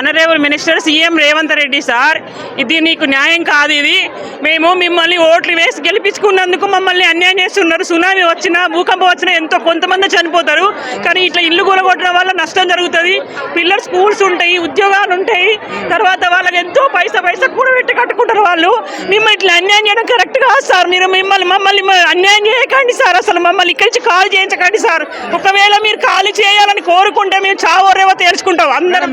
Honourable minister CM Revanth Reddy sir ఇది నీకు న్యాయం కాదు ఇది. మేము మిమ్మల్ని ఓట్లు వేసి గెలిపించుకున్నందుకు మమ్మల్ని అన్యాయం చేస్తున్నారు. సునామీ వచ్చినా భూకంపం వచ్చినా ఎంతో కొంతమంది చనిపోతారు. కానీ ఇట్లా ఇల్లు కూలగొట్టడం వల్ల నష్టం జరుగుతుంది. పిల్లలు స్కూల్స్ ఉంటాయి ఉద్యోగాలు ఉంటాయి. తర్వాత వాళ్ళకి ఎంతో పైసా పైసా కూడా పెట్టి కట్టుకుంటారు వాళ్ళు. మిమ్మల్ని ఇట్లా అన్యాయం చేయడం కరెక్ట్ కాదు సార్ మీరు మిమ్మల్ని మమ్మల్ని అన్యాయం చేయకండి సార్ అసలు మమ్మల్ని ఇక్కడి నుంచి కాల్ చేయించకండి సార్ ఒకవేళ మీరు కాల్ చేయాలని కోరుకుంటే మేము చావోరేవో తెలుసుకుంటాం అందరం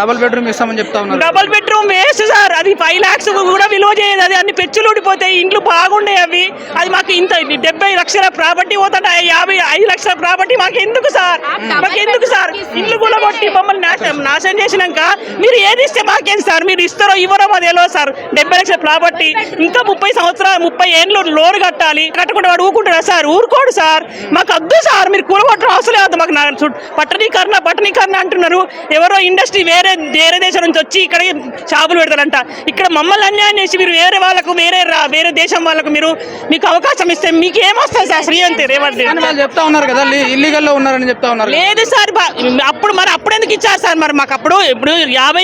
డబుల్ బెడ్రూమ్ ఇస్తామని చెప్తా ఉన్నారు. డబుల్ బెడ్రూమ్ వేస్ట్ సార్ అది ఫైవ్ లాక్స్ కూడా విలువ చేయదు. అది అన్ని పెచ్చులు ఊడిపోతాయి. ఇండ్లు బాగుండే అవి అది మాకు ఇంత డెబ్బై లక్షల ప్రాపర్టీ పోతుంటే యాభై ఐదు లక్షల ప్రాపర్టీ మాకు ఎందుకు సార్ మాకు ఎందుకు సార్? ఇల్లు కూడా కొట్టి మమ్మల్ని నాశనం నాశనం చేసినాక మీరు ఏది ఇస్తే మాకేం సార్? మీరు ఇస్తారో ఇవ్వరో మాది తెలియదు సార్. డెబ్బై లక్షల ప్రాపర్టీ ఇంకా ముప్పై సంవత్సరాలు ముప్పై ఏళ్ళు లోన్ కట్టాలి కట్టకుండా వాడు ఊరుకుంటాడా సార్. ఊరుకోడు సార్. మాకు వద్దు సార్. మీరు కూలగొట్టడం అవసరం లేదు. మాకు పట్టణీకరణ పట్టణీకరణ అంటున్నారు. ఎవరో ఇండస్ట్రీ వేరే వేరే దేశం నుంచి వచ్చి ఇక్కడ షాపులు పెడతారంట. ఇక్కడ మమ్మల్ని అన్యాయం చేసి మీరు వేరే వాళ్ళకు వేరే రా- వేరే దేశం వాళ్ళకు మీరు మీకు అవకాశం ఇస్తే మీకు ఏమొస్తుంది సార్? శ్రీవంతి రేవంత్ చెప్తా ఉన్నారు కదా ఇల్లీగల్లో ఉన్నారని చెప్తా ఉన్నారు. లేదు సార్ బా- అప్పుడు మరి ఎందుకు ఇచ్చారు సార్ మరి మాకు అప్పుడు ఇప్పుడు యాభై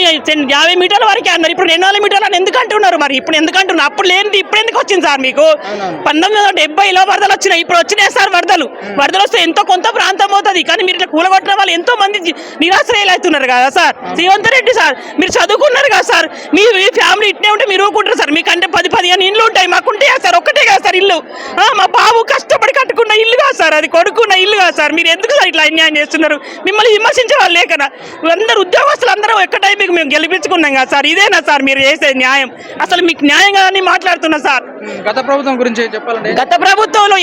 యాభై మీటర్ల వరకే అన్నారు. ఇప్పుడు రెండు వందల మీటర్లు అని ఎందుకు అంటున్నారు మరి? ఇప్పుడు ఎందుకు అంటున్నారు అప్పుడు లేనిది ఇప్పుడు ఎందుకు వచ్చింది సార్ మీకు? పంతొమ్మిది వందల డెబ్బైలో వరదలు వచ్చినాయి. ఇప్పుడు వచ్చినాయి సార్ వరదలు. వరదలు వస్తే ఎంతో కొంత ప్రాంతం అవుతుంది. కానీ మీరు ఇట్లా కూలగొట్టిన వాళ్ళు ఎంతో మంది నిరాశ్రయాలు అవుతున్నారు కదా సార్? శ్రీవంత్ రెడ్డి సార్ మీరు చదువుకున్నారు కదా సార్? మీ ఫ్యామిలీ ఇట్నే ఉంటే మీరు ఊరుకుంటారు సార్. మీకంటే పది పదిహేను ఇల్లు ఉంటాయి. మాకుంటే సార్? ఒక్కటే కదా సార్ ఇల్లు. ఆ, మా బాబు కష్టపడి కట్టుకున్న ఇల్లు కాదు సార్. అది కొడుకున్న ఇల్లు కాదు సార్. మీరు ఎందుకు సార్ ఇట్లా అన్యాయం చేస్తున్నారు? మిమ్మల్ని విమర్శించే వాళ్ళు లేకనా అందరు ఉద్యోగస్తులు అందరూ ఎక్కటై మీకు మేము గెలిపించుకున్నాం కదా సార్. ఇదేనా సార్ మీరు చేసే న్యాయం? అసలు మీకు న్యాయంగా అని మాట్లాడుతున్నా సార్. గత ప్రభుత్వం గురించి చెప్పాలంటే? గత ప్రభుత్వంలో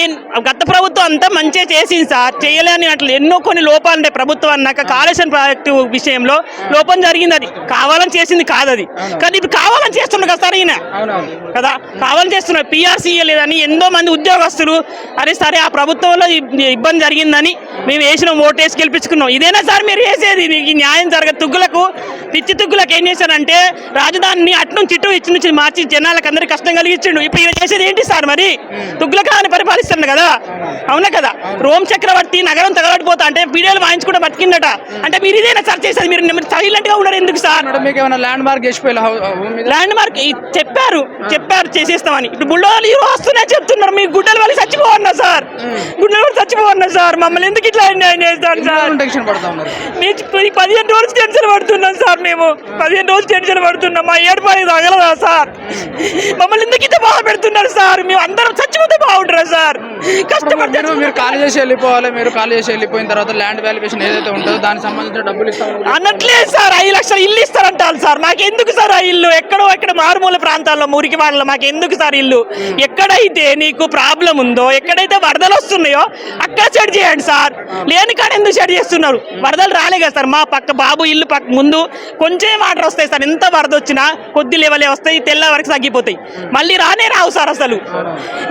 గత ప్రభుత్వం అంతా మంచిగా చేసింది సార్. చేయలేని అట్లా ఎన్నో కొన్ని లోపాలు ఉంటాయి ప్రభుత్వం అన్నాక. కాళేశ్వరం ప్రాజెక్టు విషయంలో లోపం జరిగింది అది. కావాలని చేసింది కాదు అది. కానీ ఇప్పుడు కావాలని చేస్తున్నారు కదా సార్ ఈయన. కదా? కావాలని చేస్తున్నారు. పిఆర్సీ లేదని ఎంతో మంది ఉద్యోగస్తులు అరే సరే ఆ ప్రభుత్వంలో ఇబ్- ఇబ్బంది జరిగిందని మేము వేసిన ఓటేసి గెలిపించుకున్నాం. ఇదేనా సార్ మీరు చేసేది? ఈ న్యాయం జరగదు తుగ్గులకు పిచ్చి తుగ్గులకు ఏం చేశారంటే రాజధానిని అటు నుంచి ఇటు ఇచ్చి నుంచి మార్చి జనాలకు అందరికి కష్టం కలిగించిండు. ఇప్పుడు ఈయన చేసేది ఏంటి సార్ మరి? తుగ్గులకు ఆయన పరిపాలిస్తున్నాడు కదా? అవునా కదా? రోమ్ చక్రవర్తి నగరం తగలడిపోతా అంటే వీడియోలు వాయించుకుంటే బతికిందట అంటే మీరు ఇదేనా సార్ చేసేది? మీరు సైలెంట్గా ఉన్నారు ఎందుకు సార్? మేడం, మీకు ఏమైనా ల్యాండ్ మార్క్ ల్యాండ్ మార్క్ చెప్పారు చెప్పారు చేసేస్తామని. ఇప్పుడు బుల్డోలు హీరో వస్తున్నా చెప్తున్నారు. మీ గుడ్డల వల్ల చచ్చిపోవన్నా సార్. గుడ్డల వల్ల చచ్చిపోవన్నా సార్ మమ్మల్ని ఎందుకు ఇట్లా అన్యాయం చేస్తాను సార్? టెన్షన్ పడతా ఉన్నారు? పదిహేను రోజులు టెన్షన్ పడుతున్నాం సార్ మేము. పదిహేను రోజులు టెన్షన్ పడుతున్నాం. మా ఏడు పని తగలదా సార్? మమ్మల్ని ఎందుకు ఇంత బాధ పెడుతున్నారు సార్? మేము అందరం చచ్చిపోతే బాగుంటారా సార్? కష్టపడి మీరు మీరు ఖాళీ చేసి వెళ్ళిపోవాలి మీరు ఖాళీ చేసి వెళ్ళిపోయిన తర్వాత ల్యాండ్ వాల్యుయేషన్ ఏదైతే ఉంటుందో దానికి సంబంధించిన డబ్బులు ఇస్తామని అనట్లేదు సార్ ఐదు లక్షలు ఇల్లు ఇస్తారంటారు సార్. మాకు ఎందుకు సార్ ఆ ఇల్లు? ఎక్కడో ఎక్కడ మారుమూల ప్రాంతాల్లో మురికి వాళ్ళలో మాకు ఎందుకు సార్ ఇల్లు? ఎక్కడైతే నీకు ప్రాబ్లం ఉందో ఎక్కడైతే వరదలు వస్తున్నాయో అక్కడ సెట్ చేయండి సార్. లేని కాడ ఎందుకు సెట్ చేస్తున్నారు? వరదలు రాలే కదా సార్. మా పక్క బాబు ఇల్లు పక్క ముందు కొంచెం వాటర్ వస్తాయి సార్. ఎంత వరద వచ్చినా కొద్ది లెవెలే వస్తాయి తెల్ల వరకు తగ్గిపోతాయి. మళ్ళీ రానే రావు సార్ అసలు.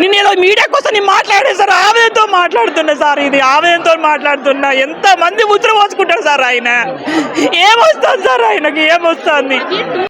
నేను ఏదో మీడియా కోసం నేను మాట్లాడే సార్ ఆవేదనతో మాట్లాడుతున్నా సార్ ఇది ఆవేదనతో మాట్లాడుతున్నా. ఎంత మంది ముద్ర పోసుకుంటారు సార్ ఆయన? ఏమొస్తుంది సార్ ఆయనకి? ఏమొస్తుంది?